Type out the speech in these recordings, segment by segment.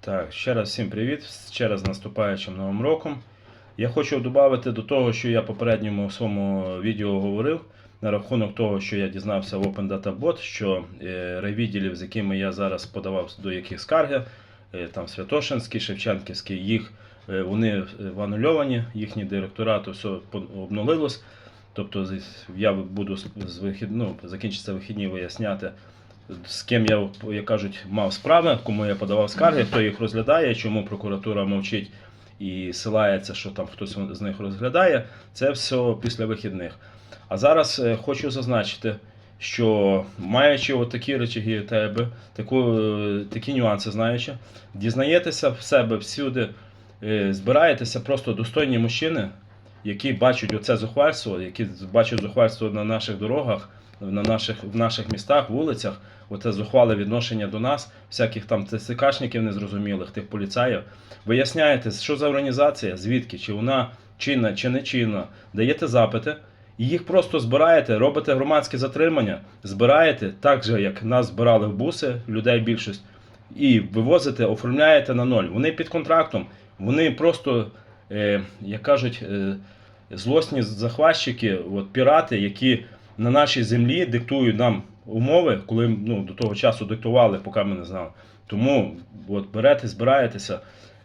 Так, ще раз всім привіт, ще раз наступаючим новим роком. Я хочу додати до того, що я попередньому своєму відео говорив на рахунок того, що я дізнався в Open Data Bot, що е, райвідділів, з якими я зараз подавав до яких скарги, е, там Святошинський, Шевченківський, їх е, вони анульовані, їхні директорати все обнулилось. Тобто я буду з вихід, ну, закінчиться вихідні виясняти, з ким я, як кажуть, мав справи, кому я подавав скарги, хто їх розглядає, чому прокуратура мовчить і силається, що там хтось з них розглядає. Це все після вихідних. А зараз е, хочу зазначити, що маючи такі речаги тебе, таку, е, такі нюанси знаючи, дізнаєтеся в себе всюди, е, збираєтеся просто достойні мужчини, які бачать оце зухвальство, які бачать зухвальство на наших дорогах, на наших, в наших містах, вулицях, оце зухвале відношення до нас, всяких там ТСКшників незрозумілих, тих поліцаїв. Виясняєте, що за організація, звідки, чи вона чинна, чи не чинна, даєте запити, і їх просто збираєте, робите громадське затримання, збираєте так же, як нас збирали в буси, людей більшість, і вивозите, оформляєте на ноль. Вони під контрактом, вони просто, е, як кажуть, е, злосні захватчики, от, пірати, які на нашій землі диктують нам умови, коли ну, до того часу диктували, поки ми не знали. Тому от, берете, збираєтеся,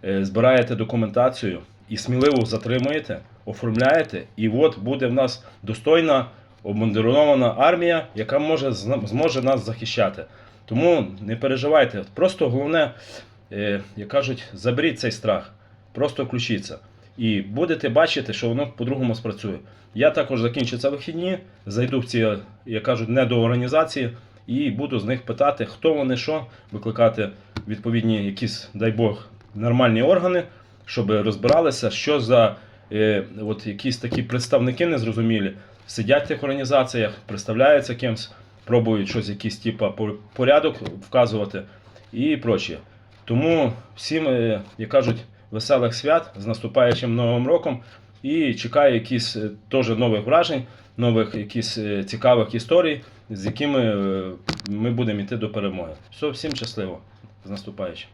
е, збираєте документацію і сміливо затримуєте, оформляєте, і от буде в нас достойна обмундирована армія, яка може зможе нас захищати. Тому не переживайте. Просто головне, е, як кажуть, заберіть цей страх, просто включіться. І будете бачити, що воно по-другому спрацює. Я також закінчу вихідні, зайду в ці, як кажуть, недоорганізації і буду з них питати, хто вони що, викликати відповідні якісь, дай Бог, нормальні органи, щоб розбиралися, що за е, от якісь такі представники незрозумілі сидять в тих організаціях, представляються кимсь, пробують щось, якийсь типа порядок вказувати і прочее. Тому всім, е, як кажуть, веселих свят з наступаючим новим роком і чекаю якісь е, теж нових вражень, нових якісь е, цікавих історій, з якими е, ми будемо йти до перемоги. Все, всім щасливо, з наступаючим.